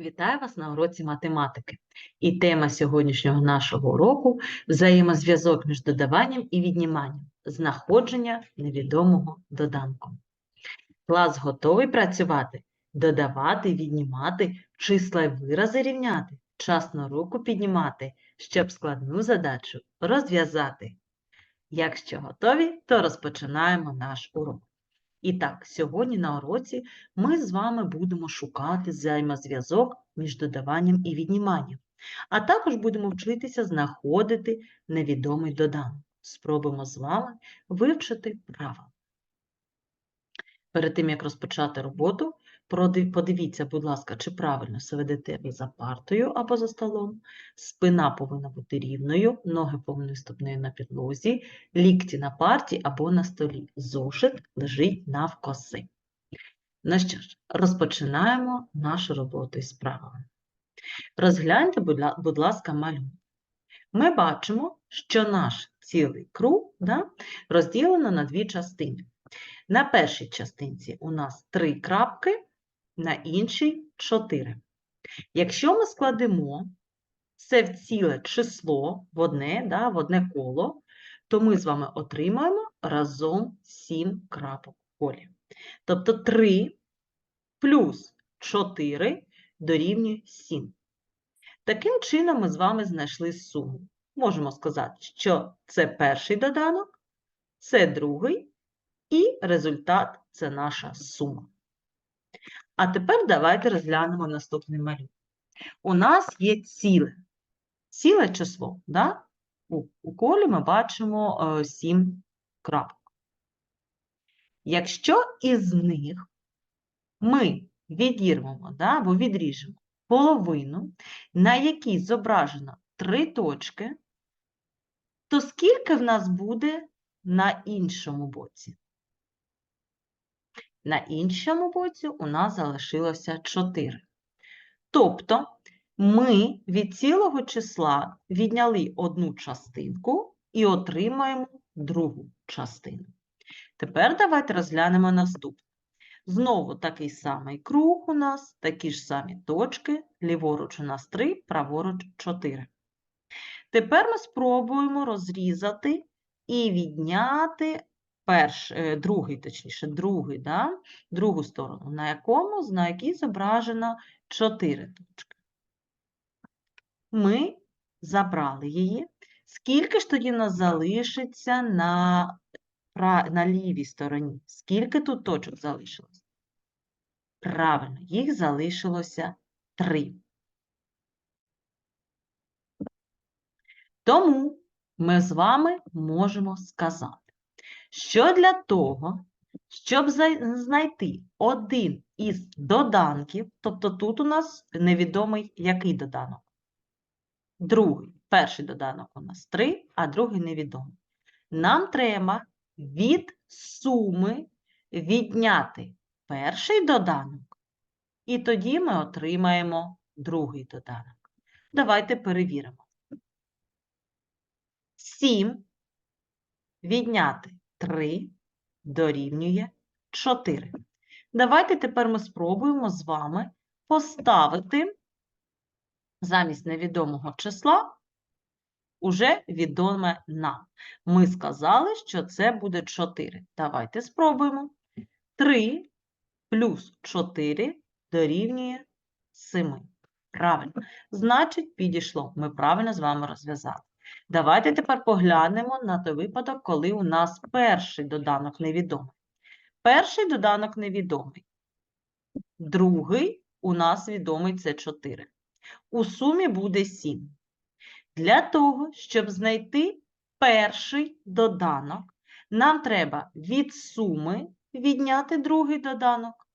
Вітаю вас на уроці математики. І тема сьогоднішнього нашого уроку – взаємозв'язок між додаванням і відніманням, знаходження невідомого доданку. Клас готовий працювати, додавати, віднімати, числа й вирази рівняти, часно руку піднімати, щоб складну задачу розв'язати. Якщо готові, то розпочинаємо наш урок. І так, сьогодні на уроці ми з вами будемо шукати взаємозв'язок між додаванням і відніманням, а також будемо вчитися знаходити невідомий доданок. Спробуємо з вами вивчити правила. Перед тим, як розпочати роботу, подивіться, будь ласка, чи правильно сидите ви за партою або за столом. Спина повинна бути рівною, ноги повинні ступнею на підлозі, лікті на парті або на столі. Зошит лежить навкоси. Ну що ж, розпочинаємо нашу роботу із правилами. Розгляньте, будь ласка, малюнок. Ми бачимо, що наш цілий круг да, розділено на дві частини. На першій частинці у нас три крапки, на іншій чотири. Якщо ми складемо це в ціле число в одне, да, в одне коло, то ми з вами отримаємо разом 7 крапок в колі. Тобто 3 плюс 4 дорівнює 7. Таким чином ми з вами знайшли суму. Можемо сказати, що це перший доданок, це другий, і результат це наша сума. А тепер давайте розглянемо наступний малюнок. У нас є ціле. Ціле число, да? у, у колі ми бачимо 7 крапок. Якщо із них ми відірвемо да, або відріжемо половину, на якій зображено три точки, то скільки в нас буде на іншому боці? На іншому боці у нас залишилося 4. Тобто ми від цілого числа відняли одну частинку і отримаємо другу частину. Тепер давайте розглянемо наступне. Знову такий самий круг у нас, такі ж самі точки, ліворуч у нас 3, праворуч 4. Тепер ми спробуємо розрізати і відняти перш, е, другий, точніше, другий, да? другу сторону, на якому, на якій зображено 4 точки. Ми забрали її. Скільки ж тоді нас залишиться на, на лівій стороні? Скільки тут точок залишилось? Правильно, їх залишилося 3. Тому ми з вами можемо сказати, що для того, щоб знайти один із доданків, тобто тут у нас невідомий який доданок? Другий. Перший доданок у нас 3, а другий невідомий. Нам треба від суми відняти перший доданок, і тоді ми отримаємо другий доданок. Давайте перевіримо. 7 відняти 3 дорівнює 4. Давайте тепер ми спробуємо з вами поставити замість невідомого числа уже відоме нам. Ми сказали, що це буде 4. Давайте спробуємо. 3 плюс 4 дорівнює 7. Правильно. Значить, підійшло. Ми правильно з вами розв'язали. Давайте тепер поглянемо на той випадок, коли у нас перший доданок невідомий. Перший доданок невідомий. Другий у нас відомий це 4. У сумі буде 7. Для того, щоб знайти перший доданок, нам треба від суми відняти другий доданок.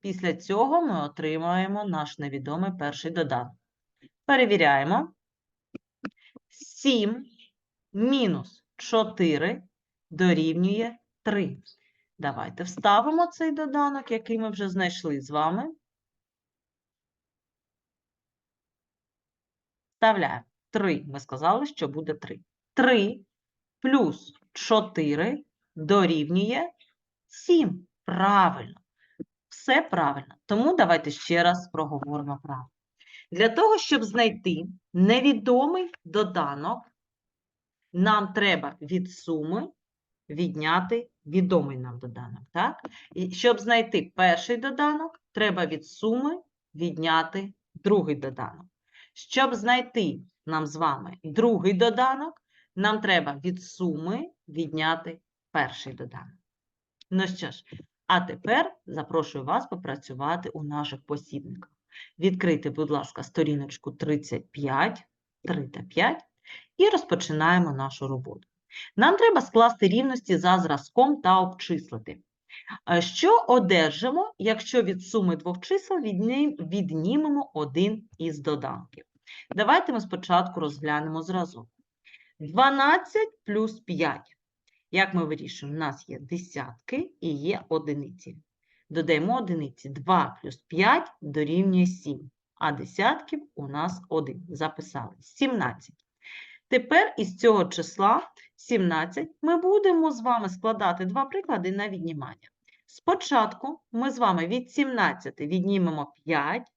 Після цього ми отримаємо наш невідомий перший доданок. Перевіряємо. 7 мінус 4 дорівнює 3. Давайте вставимо цей доданок, який ми вже знайшли з вами. Вставляємо 3. Ми сказали, що буде 3. 3 плюс 4 дорівнює 7. Правильно. Все правильно. Тому давайте ще раз проговоримо правильно. Для того, щоб знайти невідомий доданок, нам треба від суми відняти відомий нам доданок. Так? І щоб знайти перший доданок, треба від суми відняти другий доданок. Щоб знайти нам з вами другий доданок, нам треба від суми відняти перший доданок. Ну що ж, а тепер запрошую вас попрацювати у наших посібниках. Відкрийте, будь ласка, сторіночку 35, 3 та 5 і розпочинаємо нашу роботу. Нам треба скласти рівності за зразком та обчислити. Е, Що одержимо, якщо від суми двох чисел віднімемо один із доданків? Давайте ми спочатку розглянемо зразок. 12 плюс 5. Як ми вирішуємо? У нас є десятки і є одиниці. Додаємо одиниці. 2 плюс 5 дорівнює 7, а десятків у нас 1. Записали. 17. Тепер із цього числа 17 ми будемо з вами складати два приклади на віднімання. Спочатку ми з вами від 17 віднімемо 5.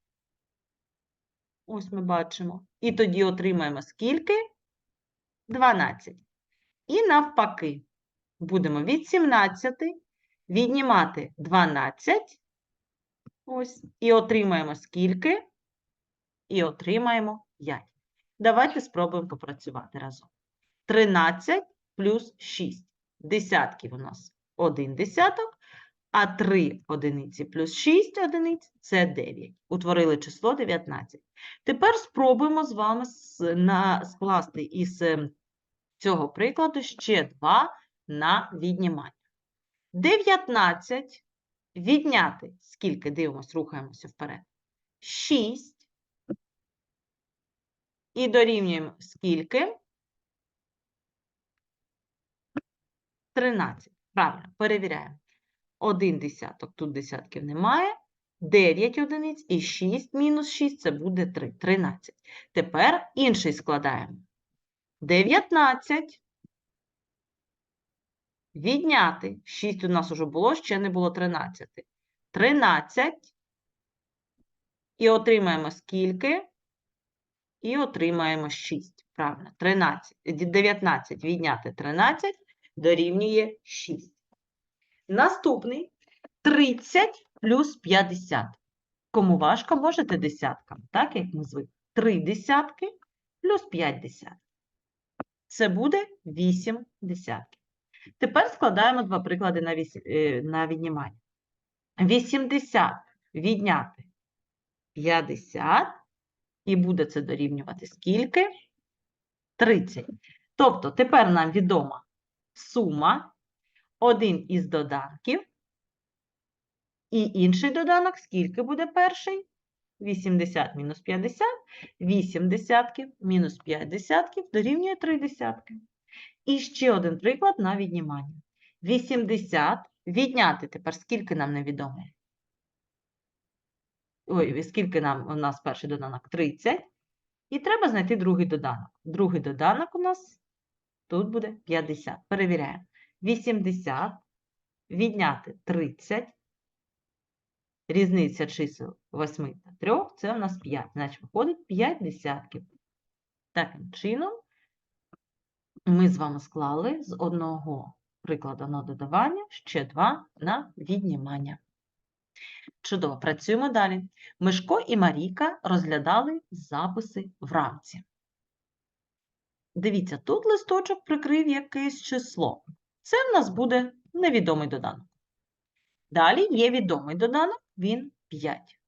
Ось ми бачимо. І тоді отримаємо скільки? 12. І навпаки, будемо від 17 віднімати 12. Ось, і отримаємо скільки? І отримаємо 5. Давайте спробуємо попрацювати разом. 13 плюс 6. Десятків у нас 1 десяток, а 3 одиниці плюс 6 одиниць – це 9. Утворили число 19. Тепер спробуємо з вами скласти із е, цього прикладу ще 2 на віднімання. 19 відняти, скільки, дивимось, рухаємося вперед. 6. І дорівнюємо скільки? 13. Правильно, перевіряємо. 1 десяток, тут десятків немає. 9 одиниць і 6 мінус 6 це буде 3. 13. Тепер інший складаємо. 19. Відняти. 6 у нас уже було, ще не було 13. 13. І отримаємо скільки? І отримаємо 6. Правильно, 13. 19 відняти 13 дорівнює 6. Наступний 30 плюс 50. Кому важко, можете десяткам, так як ми звикли. 3 десятки плюс 5 десятків. Це буде 8 десятків. Тепер складаємо два приклади на, віс- е, на віднімання. 80 відняти 50, і буде це дорівнювати скільки? 30. Тобто тепер нам відома сума, один із доданків, і інший доданок, скільки буде перший? 80 мінус 50, 8 десятків мінус 5 десятків дорівнює 3 десятки. І ще один приклад на віднімання. 80 відняти тепер скільки нам невідомо? Ой, скільки нам у нас перший доданок? 30. І треба знайти другий доданок. Другий доданок у нас тут буде 50. Перевіряємо. 80 відняти 30. Різниця чисел 8 та 3 – це у нас 5. Значить, виходить 5 десятків. Таким чином, ми з вами склали з одного прикладу на додавання ще два на віднімання. Чудово, працюємо далі. Мишко і Марійка розглядали записи в рамці. Дивіться, тут листочок прикрив якесь число. Це в нас буде невідомий доданок. Далі є відомий доданок, він 5.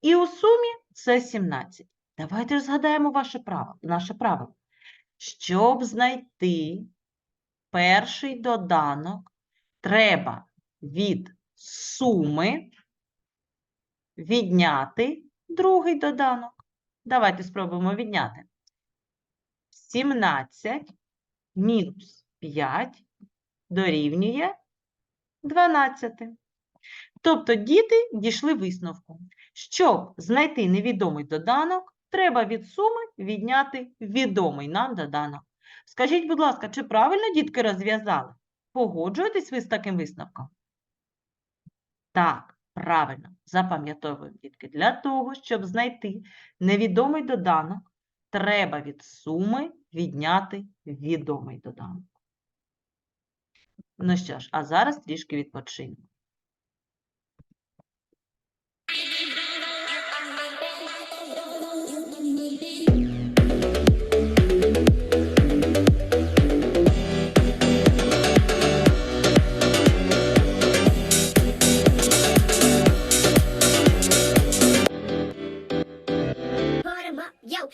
І у сумі це 17. Давайте ж згадаємо ваше право, наше правило. Щоб знайти перший доданок, треба від суми відняти другий доданок. Давайте спробуємо відняти. 17 мінус 5 дорівнює 12. Тобто діти дійшли висновку. Щоб знайти невідомий доданок, треба від суми відняти відомий нам доданок. Скажіть, будь ласка, чи правильно дітки розв'язали? Погоджуєтесь ви з таким висновком? Так, Правильно, запам'ятовуємо, дітки. Для того, щоб знайти невідомий доданок, треба від суми відняти відомий доданок. Ну що ж, а зараз трішки відпочинемо.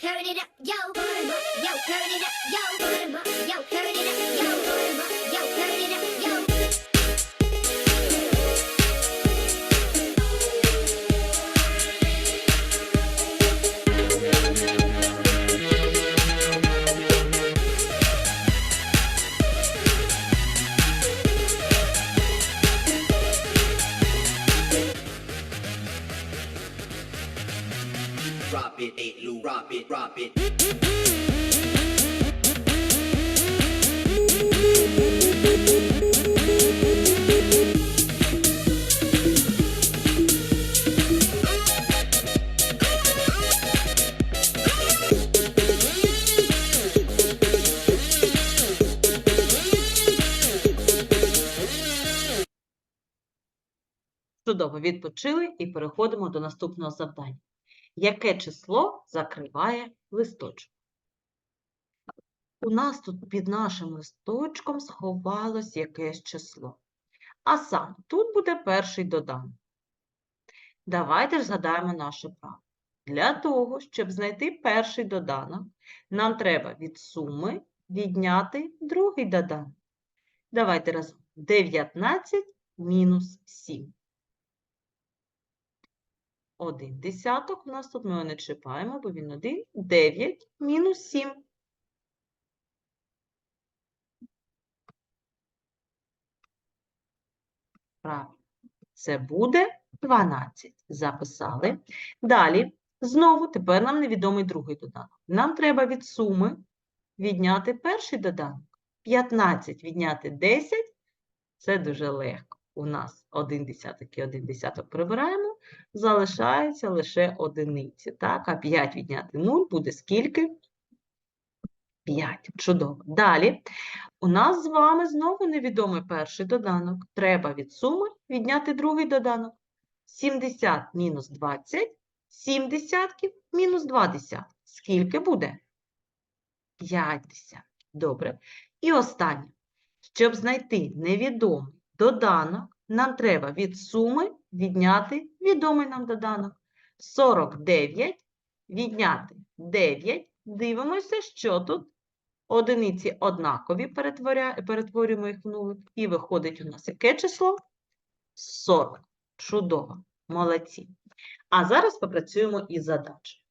Yo, turn it up, yo, yo, turn it up, yo, Відпочили і переходимо до наступного завдання. Яке число закриває листочок? У нас тут під нашим листочком сховалось якесь число. А саме тут буде перший доданок. Давайте ж згадаємо наше правило. Для того, щоб знайти перший доданок, нам треба від суми відняти другий доданок. Давайте разом. 19 мінус 7. Один десяток у нас тут ми його не чіпаємо, бо він один. 9 мінус 7. Правильно. Це буде 12. Записали. Далі, знову, тепер нам невідомий другий доданок. Нам треба від суми відняти перший доданок. 15 відняти 10 – це дуже легко. У нас один десяток і один десяток прибираємо, залишається лише одиниці. Так? А 5 відняти 0 буде скільки? 5. Чудово. Далі. У нас з вами знову невідомий перший доданок. Треба від суми відняти другий доданок. 70 мінус 20, 7 десятків мінус 2 десятки. Скільки буде? 5 десятків. Добре. І останнє. Щоб знайти невідомий доданок, нам треба від суми відняти відомий нам доданок. 49 відняти 9. Дивимося, що тут одиниці однакові, перетворюємо їх в нулик. І виходить у нас яке число? 40. Чудово. Молодці. А зараз попрацюємо із задачею.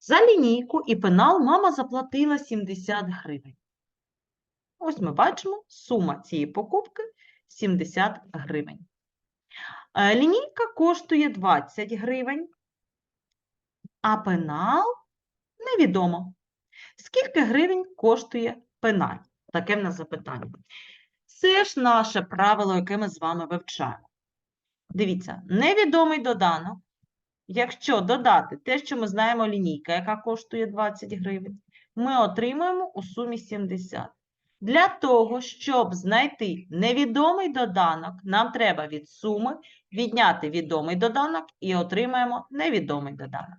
За лінійку і пенал мама заплатила 70 гривень. Ось ми бачимо, сума цієї покупки 70 гривень. Е, Лінійка коштує 20 гривень, а пенал невідомо. Скільки гривень коштує пеналь? Таке в нас запитання. Це ж наше правило, яке ми з вами вивчаємо. Дивіться, невідомий доданок. Якщо додати те, що ми знаємо лінійка, яка коштує 20 гривень, ми отримаємо у сумі 70. Для того, щоб знайти невідомий доданок, нам треба від суми відняти відомий доданок і отримаємо невідомий доданок.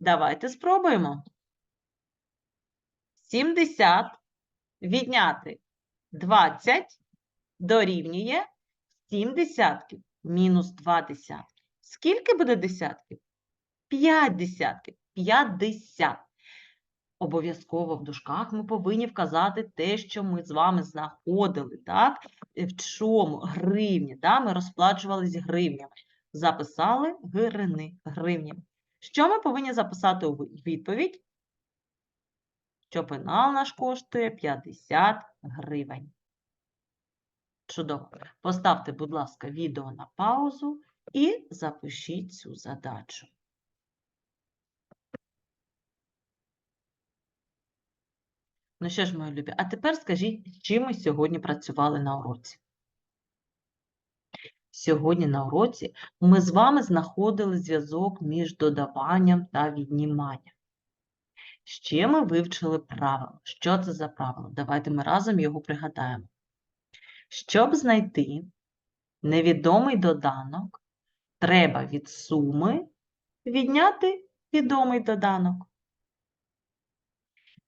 Давайте спробуємо. 70 відняти 20 дорівнює 7 десятків мінус 2 десятки. Скільки буде десятків? 5 десятків. 50. Обов'язково в дужках ми повинні вказати те, що ми з вами знаходили, так? Е, В чому? Гривні, да? Ми розплачувались гривнями. Записали гривни, гривні. Що ми повинні записати у відповідь? Що пенал наш коштує 50 гривень. Чудово. Поставте, будь ласка, відео на паузу і запишіть цю задачу. Ну що ж, мої любі, а тепер скажіть, з чим ми сьогодні працювали на уроці? Сьогодні на уроці ми з вами знаходили зв'язок між додаванням та відніманням. Ще ми вивчили правило. Що це за правило? Давайте ми разом його пригадаємо. Щоб знайти невідомий доданок, треба від суми відняти відомий доданок.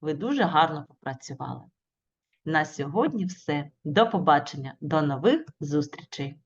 Ви дуже гарно попрацювали. На сьогодні все. До побачення, до нових зустрічей!